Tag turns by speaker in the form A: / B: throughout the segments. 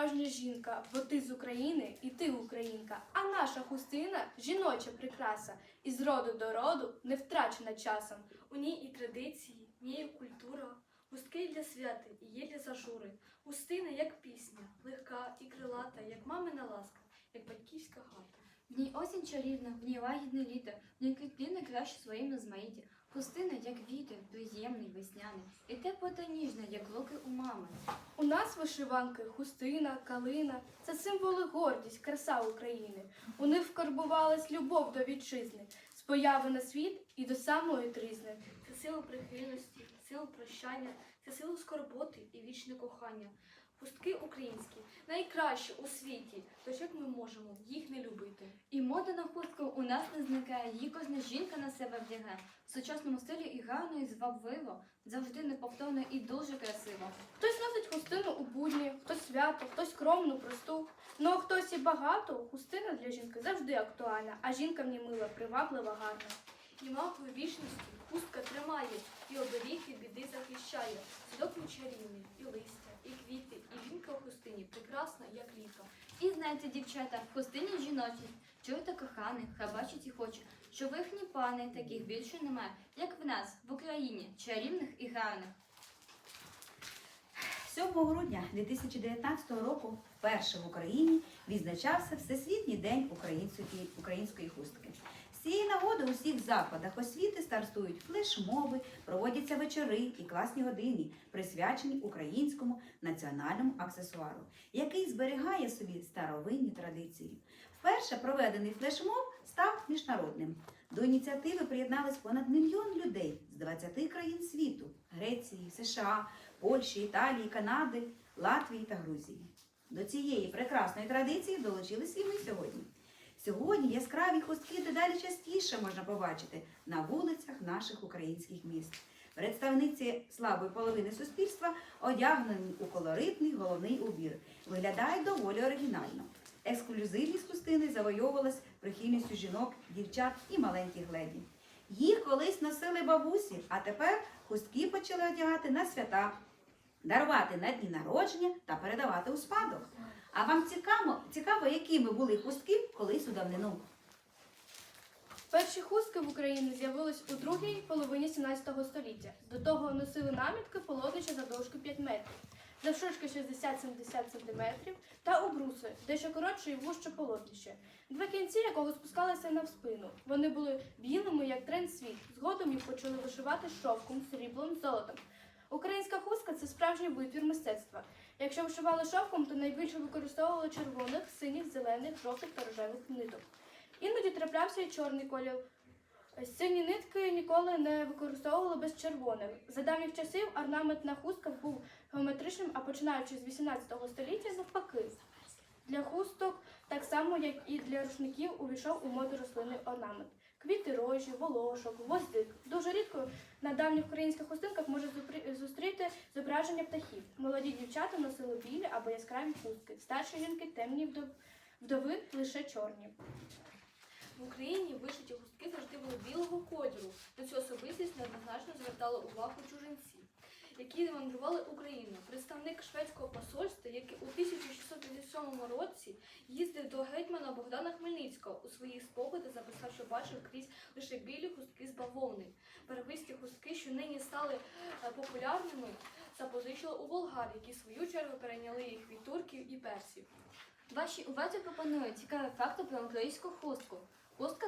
A: справжня жінка, бо ти з України і ти українка. А наша хустина жіноча прикраса, і з роду до роду не втрачена часом.
B: У ній і традиції, в ній і культура, густки для святи і є для зажури. Густина, як пісня, легка і крилата, як мамина ласка, як батьківська хата.
C: В ній осінь чарівна, в ній лагідне літо, в ній квітлі найкраще своїм розмаїті. Хустина, як вітер, приємний, весняний, і тепло та ніжна, як луки у мами.
A: У нас вишиванки, хустина, калина це символи гордість, краса України. У них вкарбувалась любов до вітчизни, з появи на світ і до самої трізни.
B: Це сила прихильності, сила прощання, це сила скорботи і вічне кохання. Хустки українські найкращі у світі, тож як ми можемо їх не любити?
C: І мода на хустку у нас не зникає, її кожна жінка на себе вдягає. В сучасному стилі і гарно, і звабливо, завжди неповторно і дуже красиво.
A: Хтось носить хустину у будні, хтось свято, хтось скромну, просту. Ну а хтось і багато, хустина для жінки завжди актуальна, а жінка в ній мила, приваблива, гарна.
B: І мавкою вічності хустка тримає, і оберіг від біди захищає. Садок він чарівний, і листя, і квіти, і жінка в хустині прекрасна, як літо.
C: Знаєте, дівчата, в хустині жіночі. чуєте коханих, хай бачить і хоче, що в їхні пани таких більше немає, як в нас, в Україні, чарівних і гарних.
D: 7 грудня 2019 року вперше в Україні відзначався Всесвітній день української, української хустки. Цієї нагоди у всіх закладах освіти стартують флешмоби, проводяться вечори і класні години, присвячені українському національному аксесуару, який зберігає собі старовинні традиції. Вперше проведений флешмоб став міжнародним. До ініціативи приєднались понад мільйон людей з 20 країн світу Греції, США, Польщі, Італії, Канади, Латвії та Грузії. До цієї прекрасної традиції долучились і ми сьогодні. Сьогодні яскраві хустки дедалі частіше можна побачити на вулицях наших українських міст. Представниці слабої половини суспільства одягнені у колоритний головний убір. Виглядають доволі оригінально. Ексклюзивність хустини завойовувалась прихильністю жінок, дівчат і маленьких леді. Їх колись носили бабусі, а тепер хустки почали одягати на свята, дарувати на дні народження та передавати у спадок. А вам цікаво, цікаво, якими були хустки колись у давнину?
A: Перші хустки в Україні з'явились у другій половині 17 століття. До того носили намітки полотнища завдовжки 5 метрів, завширшки 60-70 см та обруси, дещо коротше і вужче полотнище, два кінці якого спускалися на спину. Вони були білими, як тренд світ. Згодом їх почали вишивати шовком, сріблом, золотом. Українська хустка це справжній витвір мистецтва. Якщо вишивали шовком, то найбільше використовували червоних, синіх, зелених, жовтих та рожевих ниток. Іноді траплявся і чорний колір. Сині нитки ніколи не використовували без червоних. За давніх часів орнамент на хустках був геометричним, а починаючи з 18 століття навпаки. Для хусток, так само як і для рушників, увійшов у моду рослинний орнамент. Квіти рожі, волошок, гвоздик. Дуже рідко на давніх українських хустинках може зустріти зображення птахів. Молоді дівчата носили білі або яскраві хустки, старші жінки темні вдови лише чорні.
B: В Україні вишиті хустки завжди були білого кольору. На цю особистість неоднозначно звертали увагу чужинці, які мандрували Україною. Представник шведського посольства, який у 1657 році їздив до гетьмана Богдана Хмельницького, у своїх спогадах записав, що бачив крізь лише білі хустки з бавовни. Барвисті хустки, що нині стали е, популярними, запозичили у болгар, які в свою чергу перейняли їх від турків і персів.
C: Вашій увазі пропоную цікаві факти про українську хустку. Хустка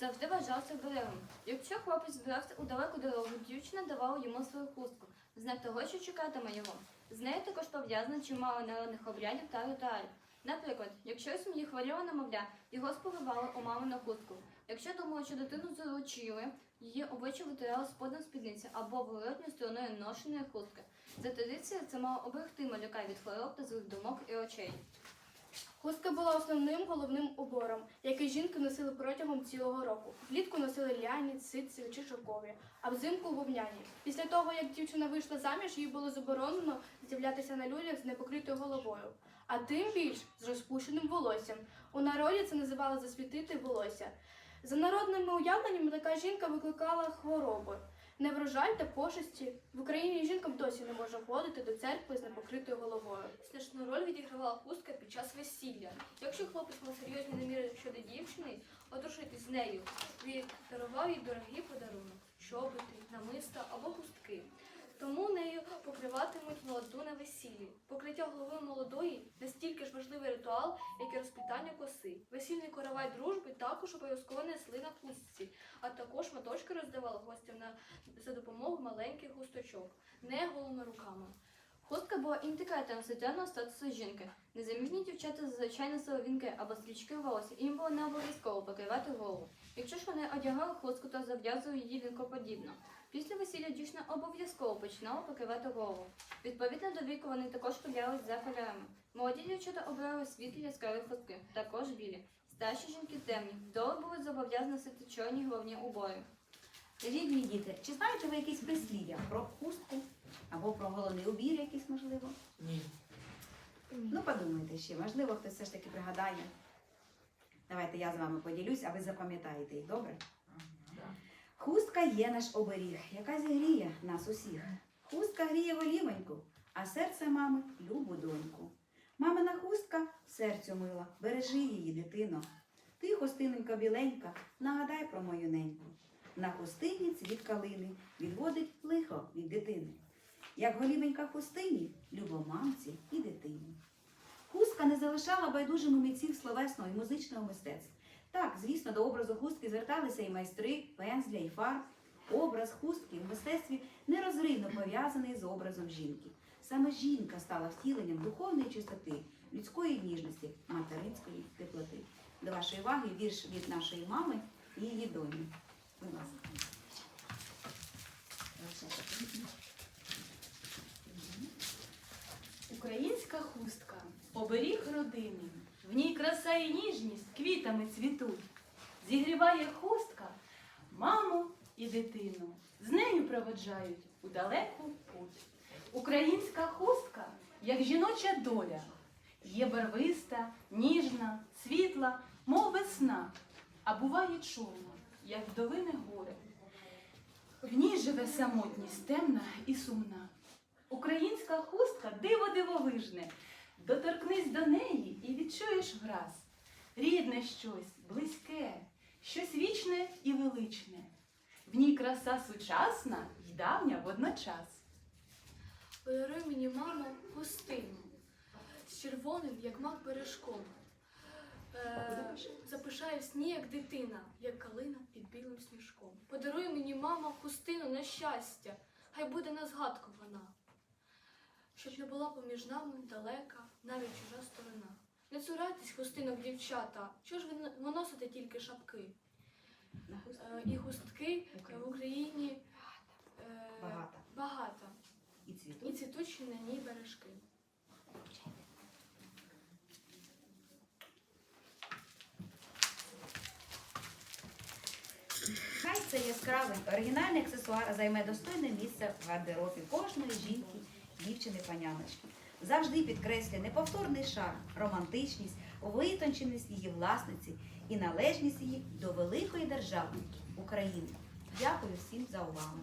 C: завжди вважався берегом. Якщо хлопець збирався у далеку дорогу, дівчина давала йому свою хустку, знак того, що чекатиме його. З нею також пов'язано чимало народних обрядів та ритуалів. Наприклад, якщо у сім'ї хворіла немовля, його сповивали у мамину хустку. Якщо думали, що дитину заручили, її обличчя витирали сподом спідниці або воротньою стороною ношеної хустки. За традицією це мало оберегти малюка від хвороб та злих думок і очей.
A: Хустка була основним головним убором, який жінки носили протягом цілого року. Влітку носили ляні, ситці чи шовкові, а взимку вовняні. Після того, як дівчина вийшла заміж, їй було заборонено з'являтися на людях з непокритою головою, а тим більш з розпущеним волоссям. У народі це називали засвітити волосся. За народними уявленнями така жінка викликала хвороби. Неврожай та пошесті. В Україні жінкам досі не може входити до церкви з непокритою головою.
B: Значну роль відігравала хустка під час весілля. Якщо хлопець мав серйозні наміри щодо дівчини, одружитись з нею, він дарував їй дорогий подарунок чоботи, намиста або хустки. Тому нею покриватимуть молоду на весіллі. Покриття голови молодої настільки ж важливий ритуал, як і розплітання коси. Весільний коровай дружби також обов'язково несли на хустці, а також моточки роздавали гостям на за допомогою маленьких густочок, не голими руками.
C: Хустка була індикатором соціального статусу жінки. Незаміжні дівчата зазвичай носили вінки або стрічки в волосі, і їм було не обов'язково покривати голову. Якщо ж вони одягали хустку, то зав'язували її вінкоподібно. Після весілля дівчина обов'язково починала покривати голову. Відповідно до віку вони також поділились за кольорами. Молоді дівчата обирали світлі яскраві хустки, також білі. Старші жінки темні. Вдови були зобов'язані носити чорні головні убори.
D: Рідні діти, чи знаєте ви якісь прислів'я про хустку або про головний убір якийсь, можливо?
E: Ні.
D: Ну, подумайте ще, можливо, хтось все ж таки пригадає. Давайте я з вами поділюсь, а ви запам'ятаєте їх, добре? Хустка є наш оберіг, яка зігріє нас усіх. Хустка гріє голівоньку, а серце мами любу доньку. Мамина хустка серцю мила, бережи її, дитино. Ти, хустиненька біленька, нагадай про мою неньку. На хустині цвіт калини відводить лихо від дитини. Як голівенька хустині, любо мамці і дитині. Хустка не залишала байдужими митців словесного і музичного мистецтва. Так, звісно, до образу хустки зверталися і майстри, пензля, і фарб. Образ хустки в мистецтві нерозривно пов'язаний з образом жінки. Саме жінка стала втіленням духовної чистоти, людської ніжності, материнської теплоти. До вашої уваги вірш від нашої мами і її доні. Будь ласка.
F: Українська хустка оберіг родини, в ній краса і ніжність квітами цвітуть. Зігріває хустка маму і дитину. З нею проводжають у далеку путь. Українська хустка, як жіноча доля, є барвиста, ніжна, світла, мов весна, а буває чорна, як вдовине горе. В ній живе самотність темна і сумна. Українська хустка диво дивовижне. Доторкнись до неї і відчуєш враз. Рідне щось, близьке, щось вічне і величне. В ній краса сучасна й давня водночас.
B: Подаруй мені, мамо, хустину з червоним, як мак бережком. Е, запишаю сні, як дитина, як калина під білим сніжком. Подаруй мені, мамо, хустину на щастя, хай буде на згадку вона. Щоб не була поміж нами далека, навіть чужа сторона. Не цурайтесь хустинок, дівчата, чого ж ви н- носите тільки шапки? Е, і хустки в Україні е,
D: багато.
B: багато.
D: І
B: І цвітучі на ній бережки.
D: Хай цей яскравий оригінальний аксесуар займе достойне місце в гардеробі кожної жінки, дівчини, паняночки. Завжди підкреслює неповторний шарм, романтичність, витонченість її власниці і належність її до великої держави України. Дякую всім за увагу.